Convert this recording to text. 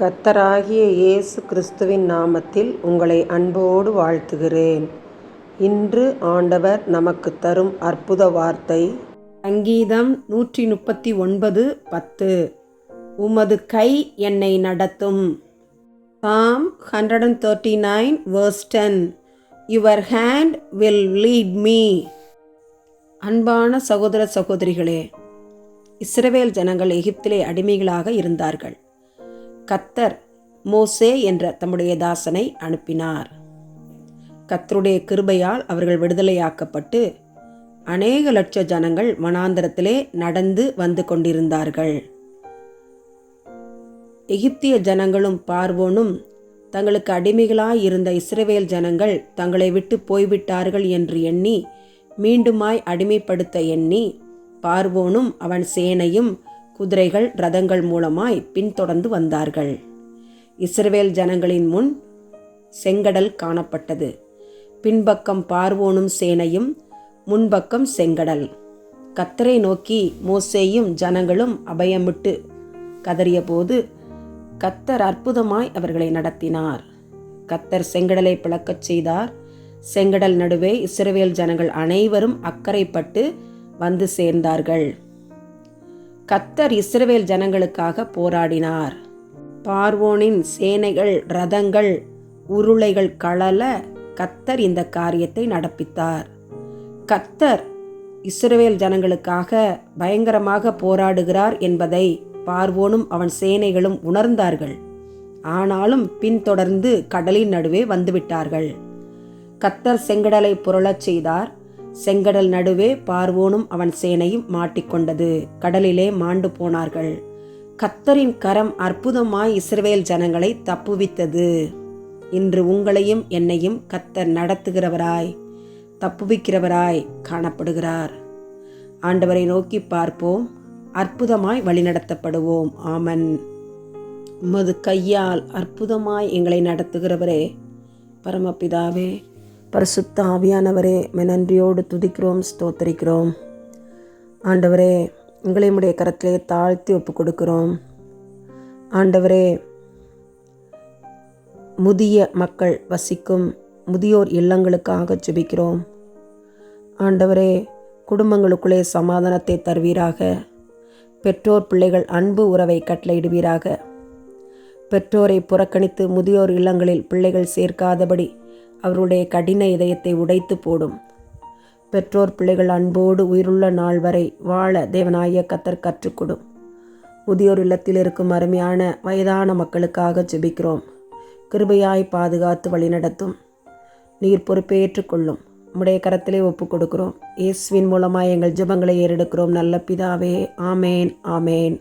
கர்த்தராகிய இயேசு கிறிஸ்துவின் நாமத்தில் உங்களை அன்போடு வாழ்த்துகிறேன். இன்று ஆண்டவர் நமக்கு தரும் அற்புத வார்த்தை சங்கீதம் நூற்றி முப்பத்தி ஒன்பது பத்து. உமது கை என்னை நடத்தும். Psalm hundred and thirty nine verse ten your hand will lead me அன்பான சகோதர சகோதரிகளே இஸ்ரவேல் ஜனங்கள் எகிப்திலே அடிமைகளாக இருந்தார்கள். கத்தர் மோசே என்ற தம்முடைய தாசனை அனுப்பினார். கத்தருடைய கிருபையால் அவர்கள் விடுதலையாக்கப்பட்டு அநேக லட்ச ஜனங்கள் வனாந்தரத்திலே நடந்து வந்து கொண்டிருந்தார்கள். எகிப்திய ஜனங்களும் பார்வோனும் தங்களுக்கு அடிமைகளாய் இருந்த இஸ்ரவேல் ஜனங்கள் தங்களை விட்டு போய்விட்டார்கள் என்று எண்ணி மீண்டுமாய் அடிமைப்படுத்த எண்ணி பார்வோனும் அவன் சேனையும் குதிரைகள் ரதங்கள் மூலமாய் பின்தொடர்ந்து வந்தார்கள். இஸ்ரவேல் ஜனங்களின் முன் செங்கடல் காணப்பட்டது. பின்பக்கம் பார்வோனும் சேனையும் முன்பக்கம் செங்கடல். கத்தரை நோக்கி மோசேயும் ஜனங்களும் அபயமிட்டு கதறியபோது கத்தர் அற்புதமாய் அவர்களை நடத்தினார். கத்தர் செங்கடலை பிளக்கச் செய்தார். செங்கடல் நடுவே இஸ்ரவேல் ஜனங்கள் அனைவரும் அக்கறைப்பட்டு வந்து சேர்ந்தார்கள். கத்தர் இஸ்ரவேல் ஜனங்களுக்காக போராடினார். பார்வோனின் சேனைகள் ரதங்கள் உருளைகள் களல கத்தர் இந்த காரியத்தை நடப்பித்தார். கத்தர் இஸ்ரவேல் ஜனங்களுக்காக பயங்கரமாக போராடுகிறார் என்பதை பார்வோனும் அவன் சேனைகளும் உணர்ந்தார்கள். ஆனாலும் பின்தொடர்ந்து கடலின் நடுவே வந்துவிட்டார்கள். கத்தர் செங்கடலை புரளச் செய்தார். செங்கடல் நடுவே பார்வோனும் அவன் சேனையும் மாட்டிக்கொண்டது. கடலிலே மாண்டு போனார்கள். கத்தரின் கரம் அற்புதமாய் இஸ்ரவேல் ஜனங்களை தப்புவித்தது. இன்று உங்களையும் என்னையும் கத்தர் நடத்துகிறவராய் தப்புவிக்கிறவராய் காணப்படுகிறார். ஆண்டவரை நோக்கி பார்ப்போம். அற்புதமாய் வழிநடத்தப்படுவோம். ஆமன். உமது கையால் அற்புதமாய் எங்களை நடத்துகிறவரே பரமபிதாவே பரிசுத்த ஆவியானவரே நன்றியோடு துதிக்கிறோம் ஸ்தோத்தரிக்கிறோம். ஆண்டவரே உங்களை உடைய கரத்திலே தாழ்த்தி ஒப்பு கொடுக்கிறோம் ஆண்டவரே முதிய மக்கள் வசிக்கும் முதியோர் இல்லங்களுக்காக ஜெபிக்கிறோம். ஆண்டவரே குடும்பங்களுக்குள்ளே சமாதானத்தை தருவீராக. பெற்றோர் பிள்ளைகள் அன்பு உறவை கட்டளையிடுவீராக. பெற்றோரை புறக்கணித்து முதியோர் இல்லங்களில் பிள்ளைகள் சேர்க்காதபடி அவருடைய கடின இதயத்தை உடைத்து போடும். பெற்றோர் பிள்ளைகள் அன்போடு உயிருள்ள நாள் வரை வாழ தேவனாய கத்தர் கற்றுக்கொடும். முதியோர் இல்லத்தில் இருக்கும் அருமையான வயதான மக்களுக்காக ஜெபிக்கிறோம். கிருபையாய் பாதுகாத்து வழிநடத்தும். நீர் பொறுப்பேற்றுக்கொள்ளும் உம்முடைய கரத்திலே ஒப்பு கொடுக்கிறோம். இயேசுவின் மூலமாக எங்கள் ஜெபங்களை ஏறெடுக்கிறோம். நல்ல பிதாவே ஆமேன் ஆமேன்.